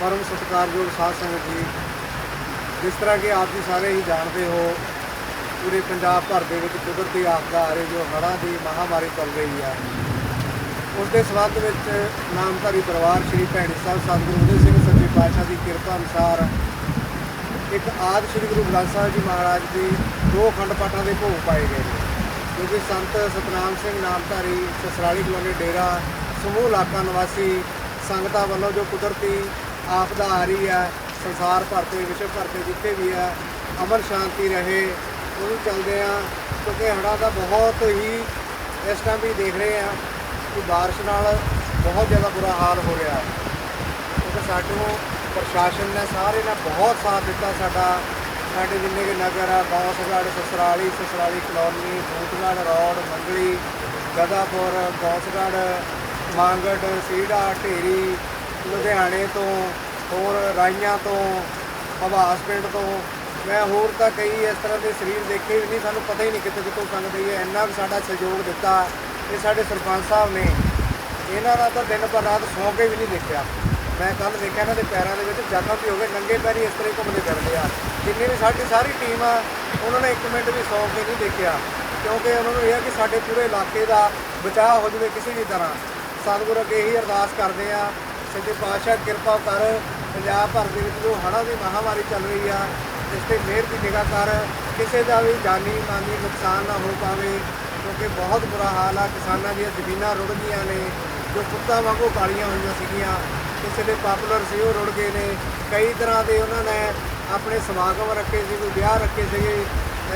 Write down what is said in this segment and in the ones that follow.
ਪਰਮ ਸਤਿਕਾਰਯੋਗ ਸਾਧ ਸੰਗਤ ਜੀ, ਜਿਸ ਤਰ੍ਹਾਂ ਕਿ ਆਪ ਜੀ ਸਾਰੇ ਹੀ ਜਾਣਦੇ ਹੋ, ਪੂਰੇ ਪੰਜਾਬ ਭਰ ਦੇ ਵਿੱਚ ਕੁਦਰਤੀ ਆਫਤਾਂ ਆ ਰਹੀ ਜੋ ਹੜ੍ਹਾਂ ਦੀ ਮਹਾਮਾਰੀ ਚੱਲ ਰਹੀ ਆ। ਉਸ ਦੇ ਸੰਬੰਧ ਵਿੱਚ ਨਾਮਧਾਰੀ ਪਰਿਵਾਰ ਸ਼੍ਰੀ ਭੈਣੀ ਸਾਹਿਬ ਸਤਿਗੁਰੂ ਉਦੇ ਸਿੰਘ ਸੱਚੇ ਪਾਤਸ਼ਾਹ ਦੀ ਕਿਰਪਾ ਅਨੁਸਾਰ ਇੱਕ ਆਦਿ ਸ਼੍ਰੀ ਗੁਰੂ ਗ੍ਰੰਥ ਸਾਹਿਬ ਜੀ ਮਹਾਰਾਜ ਦੀ ਦੋ ਖੰਡ ਪਾਠਾਂ ਦੇ ਭੋਗ ਪਾਏ ਗਏ ਨੇ ਕਿਉਂਕਿ ਸੰਤ ਸਤਨਾਮ ਸਿੰਘ ਨਾਮਧਾਰੀ ਸਸਰਾਲੀ ਕਲੋਨੀ ਡੇਰਾ ਸਮੂਹ ਇਲਾਕਾ ਨਿਵਾਸੀ ਸੰਗਤਾਂ ਵੱਲੋਂ ਜੋ ਕੁਦਰਤੀ ਆਫਦਾ ਆ ਰਹੀ ਹੈ ਸੰਸਾਰ ਭਰ ਤੇ ਵਿਸ਼ਵ ਭਰ ਤੇ ਜਿੱਥੇ ਵੀ ਹੈ ਅਮਨ ਸ਼ਾਂਤੀ ਰਹੇ ਉਹਨੂੰ ਚੱਲਦੇ ਆ ਕਿਉਂਕਿ ਹੜ੍ਹਾਂ ਦਾ ਬਹੁਤ ਹੀ ਇਸ ਟਾਈਮ ਵੀ ਦੇਖ ਰਹੇ ਆ ਕਿ بارش ਨਾਲ ਬਹੁਤ ਜ਼ਿਆਦਾ ਬੁਰਾ ਹਾਲ ਹੋ ਰਿਹਾ ਹੈ ਕਿਉਂਕਿ ਸਾਨੂੰ ਪ੍ਰਸ਼ਾਸਨ ਨੇ ਸਾਰੇ ਨੇ ਬਹੁਤ ਸਾਥ ਦਿੱਤਾ ਸਾਡਾ ਸਾਡੇ ਜਿੰਨੇ ਕਿ ਨਗਰ ਆ ਬੌਸਗੜ੍ਹ ਸਸਰਾਲੀ ਸਸਰਾਲੀ ਕਲੋਨੀ ਬੂਟਗੜ੍ਹ ਰੋਡ ਮੰਗਲੀ ਗਦਾਪੁਰ ਬੌਸਗੜ੍ਹ ਮਾਂਗੜ ਸੀੜਾ ਢੇਰੀ ਲੁਧਿਆਣੇ ਤੋਂ, ਹੋਰ ਰਾਈਆਂ ਤੋਂ ਹਵਾਸ ਪਿੰਡ ਤੋਂ। ਮੈਂ ਹੋਰ ਤਾਂ ਕਈ ਇਸ ਤਰ੍ਹਾਂ ਦੇ ਸਰੀਰ ਦੇਖੇ ਵੀ ਨਹੀਂ, ਸਾਨੂੰ ਪਤਾ ਹੀ ਨਹੀਂ ਕਿੱਥੇ ਕਿੱਥੋਂ ਸੰਗਤ ਆਈ ਹੈ ਇੰਨਾ ਵੀ ਸਾਡਾ ਸਹਿਯੋਗ ਦਿੱਤਾ ਇਹ ਸਾਡੇ ਸਰਪੰਚ ਸਾਹਿਬ ਨੇ। ਇਹਨਾਂ ਦਾ ਤਾਂ ਦਿਨ ਪਰ ਰਾਤ ਸੌਂ ਕੇ ਵੀ ਨਹੀਂ ਦੇਖਿਆ। ਮੈਂ ਕੱਲ ਦੇਖਿਆ ਇਹਨਾਂ ਦੇ ਪੈਰਾਂ ਦੇ ਵਿੱਚ ਜ਼ਖਮ ਵੀ ਹੋ ਗਏ, ਨੰਗੇ ਪੈਰੀ ਇਸ ਤਰ੍ਹਾਂ ਹੀ ਘੁੰਮਦੇ ਫਿਰਦੇ ਆ। ਜਿੰਨੀ ਵੀ ਸਾਡੀ ਸਾਰੀ ਟੀਮ ਆ, ਉਹਨਾਂ ਨੇ ਇੱਕ ਮਿੰਟ ਵੀ ਸੌਂ ਕੇ ਨਹੀਂ ਦੇਖਿਆ। ਕਿਉਂਕਿ ਉਹਨਾਂ ਨੂੰ ਇਹ ਆ ਕਿ ਸਾਡੇ ਪੂਰੇ ਇਲਾਕੇ ਦਾ ਬਚਾਅ ਹੋ ਜਾਵੇ ਕਿਸੇ ਵੀ ਤਰ੍ਹਾਂ। ਸਤਿਗੁਰ ਅੱਗੇ ਇਹੀ ਅਰਦਾਸ ਕਰਦੇ ਆ ਸੱਚੇ ਪਾਤਸ਼ਾਹ, ਕਿਰਪਾ ਕਰ। ਪੰਜਾਬ ਭਰ ਦੇ ਵਿੱਚ ਜੋ ਹੜ੍ਹਾਂ ਦੀ ਮਹਾਮਾਰੀ ਚੱਲ ਰਹੀ ਆ, ਇਸ ਤੇ ਮਿਹਰ ਦੀ ਨਿਗਾਹ ਕਰ। ਕਿਸੇ ਦਾ ਵੀ ਜਾਨੀ ਮਾਨੀ ਨੁਕਸਾਨ ਨਾ ਹੋ ਪਾਵੇ, ਕਿਉਂਕਿ ਬਹੁਤ ਬੁਰਾ ਹਾਲ ਆ। ਕਿਸਾਨਾਂ ਦੀਆਂ ਜ਼ਮੀਨਾਂ ਰੁੜ ਗਈਆਂ ਨੇ, ਜੋ ਕੁੱਤਾ ਵਾਂਗੂ ਕਾਲੀਆਂ ਹੋਈਆਂ ਸੀਗੀਆਂ। ਕਿਸੇ ਦੇ ਪਾਪੂਲਰ ਸੀ, ਉਹ ਰੁੜ ਗਏ ਨੇ। ਕਈ ਤਰ੍ਹਾਂ ਦੇ ਉਹਨਾਂ ਨੇ ਆਪਣੇ ਸਮਾਗਮ ਰੱਖੇ ਸੀ, ਕੋਈ ਵਿਆਹ ਰੱਖੇ ਸੀਗੇ।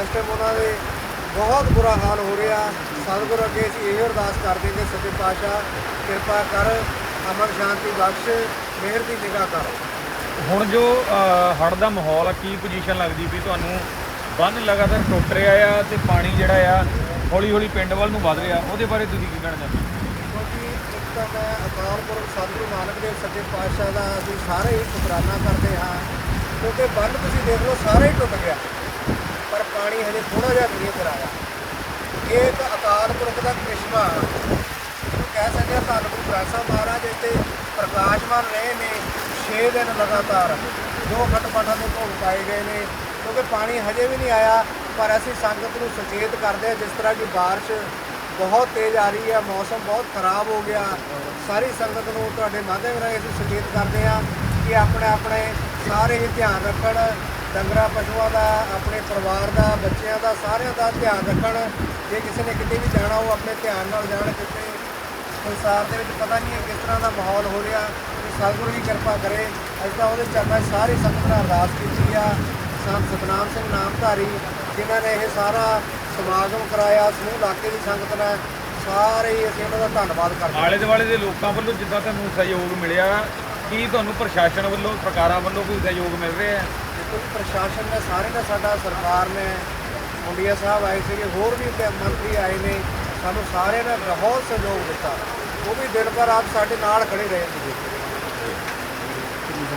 ਇਸ ਟਾਈਮ ਉਹਨਾਂ ਦੇ ਬਹੁਤ ਬੁਰਾ ਹਾਲ ਹੋ ਰਿਹਾ। ਸਤਿਗੁਰ ਅੱਗੇ ਅਸੀਂ ਇਹ ਅਰਦਾਸ ਕਰਦੇ ਕਿ ਸੱਚੇ ਪਾਤਸ਼ਾਹ ਕਿਰਪਾ ਕਰ। ਅਮਨ ਸ਼ਾਂਤੀ ਬਖਸ਼ ਮਿਹਰ ਦੀ ਨਿਗਾਹ ਕਰ। ਹੁਣ ਜੋ ਹੜ ਦਾ ਮਾਹੌਲ ਆ ਕੀ ਪੋਜੀਸ਼ਨ ਲੱਗਦੀ ਵੀ ਤੁਹਾਨੂੰ ਬੰਨ ਲਗਾਤਾਰ ਟੁੱਟ ਰਿਹਾ ਆ ਤੇ ਪਾਣੀ ਜਿਹੜਾ ਆ ਹੌਲੀ ਹੌਲੀ ਪਿੰਡ ਵੱਲ ਨੂੰ ਵੱਧ ਰਿਹਾ? ਉਹਦੇ ਬਾਰੇ ਤੁਸੀਂ ਕੀ ਕਹਿਣਾ ਚਾਹੁੰਦੇ ਹੋ? ਕਿਉਂਕਿ ਇੱਕ ਤਾਂ ਮੈਂ ਅਕਾਲ ਪੁਰਖ ਸਤਿਗੁਰੂ ਨਾਨਕ ਦੇਵ ਸੱਚੇ ਪਾਤਸ਼ਾਹ ਦਾ ਅਸੀਂ ਸਾਰੇ ਹੀ ਸ਼ੁਕਰਾਨਾ ਕਰਦੇ ਹਾਂ। ਕਿਉਂਕਿ ਬੰਨ ਤੁਸੀਂ ਦੇਖ ਲਓ ਸਾਰਾ ਹੀ ਟੁੱਟ ਗਿਆ। ਪਰ ਪਾਣੀ ਹਜੇ ਥੋੜਾ ਜਿਹਾ ਇੱਧਰ ਆਇਆ ਇਹ ਇੱਕ ਅਕਾਲ ਪੁਰਖ ਦਾ ਕ੍ਰਿਸ਼ਮਾ। ਹਾਂ ਧੰਨ ਗੁਰੂ ਗ੍ਰੰਥ ਸਾਹਿਬ ਮਹਾਰਾਜ ਇੱਥੇ ਪ੍ਰਕਾਸ਼ਮਾਨ ਰਹੇ ਨੇ 6 ਦਿਨ ਲਗਾਤਾਰ ਦੋ ਖੰਡ ਪਾਠਾਂ ਦੇ ਭੋਗ ਪਾਏ ਗਏ ਨੇ ਕਿਉਂਕਿ ਪਾਣੀ ਹਜੇ ਵੀ ਨਹੀਂ ਆਇਆ ਪਰ ਅਸੀਂ ਸੰਗਤ ਨੂੰ ਸੁਚੇਤ ਕਰਦੇ ਹਾਂ ਜਿਸ ਤਰ੍ਹਾਂ ਕਿ بارش ਬਹੁਤ ਤੇਜ਼ ਆ ਰਹੀ ਹੈ ਮੌਸਮ ਬਹੁਤ ਖਰਾਬ ਹੋ ਗਿਆ ਸਾਰੀ ਸੰਗਤ ਨੂੰ ਤੁਹਾਡੇ ਮਾਧਿਅਮ ਰਾਹੀਂ ਅਸੀਂ ਸੁਚੇਤ ਕਰਦੇ ਹਾਂ ਕਿ ਆਪਣੇ ਆਪਣੇ ਸਾਰੇ ਹੀ ਧਿਆਨ ਰੱਖਣ ਡੰਗਰਾਂ ਪਸ਼ੂਆਂ ਦਾ ਆਪਣੇ ਪਰਿਵਾਰ ਦਾ ਬੱਚਿਆਂ ਦਾ ਸਾਰਿਆਂ ਦਾ ਧਿਆਨ ਰੱਖਣ ਜੇ ਕਿਸੇ ਨੇ ਕਿਤੇ ਵੀ ਜਾਣਾ ਉਹ ਆਪਣੇ ਧਿਆਨ ਨਾਲ ਜਾਣ ਕਿਤੇ ਸੰਸਾਰ ਦੇ ਵਿੱਚ ਪਤਾ ਨਹੀਂ ਕਿਸ ਤਰ੍ਹਾਂ ਦਾ ਮਾਹੌਲ ਹੋ ਰਿਹਾ ਕਿ ਸਤਿਗੁਰੂ ਦੀ ਕਿਰਪਾ ਕਰੇ। ਅਸੀਂ ਤਾਂ ਉਹਦੇ ਚਰਨਾਂ 'ਚ ਸਾਰੀ ਸੰਗਤ ਨਾਲ ਅਰਦਾਸ ਕੀਤੀ ਆ। ਸੰਤ ਸਤਨਾਮ ਸਿੰਘ ਨਾਮਧਾਰੀ ਜਿਨ੍ਹਾਂ ਨੇ ਇਹ ਸਾਰਾ ਸਮਾਗਮ ਕਰਾਇਆ ਸਮੂਹ ਇਲਾਕੇ ਦੀ ਸੰਗਤ ਨੇ ਸਾਰੇ ਹੀ ਅਸੀਂ ਉਹਨਾਂ ਦਾ ਧੰਨਵਾਦ ਕਰਦੇ ਹਾਂ। ਆਲੇ ਦੁਆਲੇ ਦੇ ਲੋਕਾਂ ਵੱਲੋਂ ਜਿੱਦਾਂ ਤੁਹਾਨੂੰ ਸਹਿਯੋਗ ਮਿਲਿਆ ਕੀ ਤੁਹਾਨੂੰ ਪ੍ਰਸ਼ਾਸਨ ਵੱਲੋਂ ਸਰਕਾਰਾਂ ਵੱਲੋਂ ਕੋਈ ਸਹਿਯੋਗ ਮਿਲ ਰਿਹਾ? ਹੈ ਦੇਖੋ ਪ੍ਰਸ਼ਾਸਨ ਨੇ ਸਾਰੇ ਨੇ ਸਾਡਾ ਸਰਕਾਰ ਨੇ ਮੁੰਡਿਆ ਸਾਹਿਬ ਆਏ ਸੀਗੇ ਹੋਰ ਵੀ ਮੰਤਰੀ ਆਏ ਨੇ। ਸਾਨੂੰ ਸਾਰਿਆਂ ਨੇ ਬਹੁਤ ਸਹਿਯੋਗ ਦਿੱਤਾ। ਉਹ ਵੀ ਦਿਨ ਭਰ ਆਪ ਸਾਡੇ ਨਾਲ ਖੜੇ ਰਹੇ ਸੀਗੇ।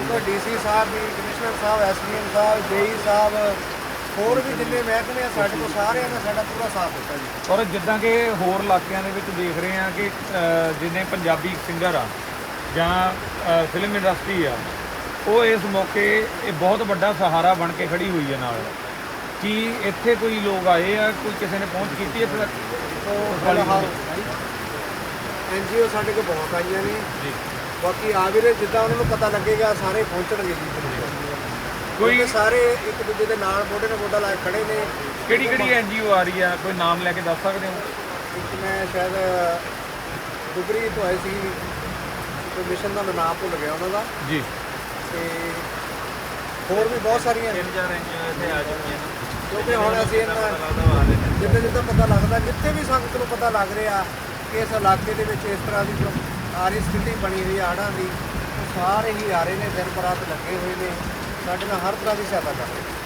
ਉਹ ਡੀਸੀ ਸਾਹਿਬ ਵੀ, ਕਮਿਸ਼ਨਰ ਸਾਹਿਬ ਐਸਡੀਐਮ ਸਾਹਿਬ, ਜੇਈ ਸਾਹਿਬ, ਹੋਰ ਵੀ ਜਿੰਨੇ ਮਹਿਕਮੇ ਆ, ਸਾਡੇ ਕੋਲ ਸਾਰਿਆਂ ਨੇ ਸਾਡਾ ਪੂਰਾ ਸਾਥ ਦਿੱਤਾ ਜੀ। ਔਰ ਜਿੱਦਾਂ ਕਿ ਹੋਰ ਇਲਾਕਿਆਂ ਦੇ ਵਿੱਚ ਦੇਖ ਰਹੇ ਆ ਕਿ ਜਿੰਨੇ ਪੰਜਾਬੀ ਸਿੰਗਰ ਆ ਜਾਂ ਫਿਲਮ ਇੰਡਸਟਰੀ ਆ, ਉਹ ਇਸ ਮੌਕੇ ਇਹ ਬਹੁਤ ਵੱਡਾ ਸਹਾਰਾ ਬਣ ਕੇ ਖੜੀ ਹੋਈ ਹੈ ਨਾਲ। ਕੀ ਇੱਥੇ ਕੋਈ ਲੋਕ ਆਏ ਆ ਕੋਈ ਕਿਸੇ ਨੇ ਪਹੁੰਚ ਕੀਤੀ ਇੱਥੇ ਤੱਕ? ਉਹ ਫਿਲਹਾਲ ਐਨਜੀਓ ਸਾਡੇ ਕੋਲ ਬਹੁਤ ਆਈਆਂ ਨੇ। ਜੀ। ਬਾਕੀ ਆ ਵੀ ਰਹੇ ਜਿੱਦਾਂ ਉਹਨਾਂ ਨੂੰ ਪਤਾ ਲੱਗੇਗਾ ਸਾਰੇ ਪਹੁੰਚਣਗੇ ਜੀ ਕੋਈ ਸਾਰੇ ਇੱਕ ਦੂਜੇ ਦੇ ਨਾਲ ਮੋਢੇ ਨਾਲ ਮੋਢਾ ਲਾ ਕੇ ਖੜੇ ਨੇ। ਕਿਹੜੀ ਕਿਹੜੀ ਐਨਜੀਓ ਆ ਰਹੀ ਆ? ਕੋਈ ਨਾਮ ਲੈ ਕੇ ਦੱਸ ਸਕਦੇ ਹੋ? ਇੱਕ ਮੈਂ ਸ਼ਾਇਦ ਦੁਗਰੀ ਤੋਂ ਆਈ ਸੀ। ਕੋਈ ਮਿਸ਼ਨ ਦਾ ਮੈਂ ਨਾਮ ਭੁੱਲ ਗਿਆ ਉਹਨਾਂ ਦਾ। ਜੀ। ਤੇ ਹੋਰ ਵੀ ਬਹੁਤ ਸਾਰੀਆਂ ਨੇ। ਚਾਰ ਐਨਜੀਓ ਇੱਥੇ ਆ ਚੁੱਕੀਆਂ ਕਿਉਂਕਿ ਹੁਣ ਅਸੀਂ ਇਹਨਾਂ ਜਿੱਦਾਂ ਜਿੱਦਾਂ ਪਤਾ ਲੱਗਦਾ, ਜਿੱਥੇ ਵੀ ਸੰਗਤ ਨੂੰ ਪਤਾ ਲੱਗ ਰਿਹਾ ਕਿ ਇਸ ਇਲਾਕੇ ਦੇ ਵਿੱਚ ਇਸ ਤਰ੍ਹਾਂ ਦੀ ਜੋ ਆ ਰਹੀ ਸਥਿਤੀ ਬਣੀ ਹੋਈ ਆੜਾਂ ਦੀ, ਉਹ ਸਾਰੇ ਹੀ ਆ ਰਹੇ ਨੇ, ਦਿਨ ਬਰਾਤ ਲੱਗੇ ਹੋਏ ਨੇ, ਸਾਡੇ ਨਾਲ ਹਰ ਤਰ੍ਹਾਂ ਦੀ ਸਹਾਇਤਾ ਕਰ ਰਹੇ ਨੇ।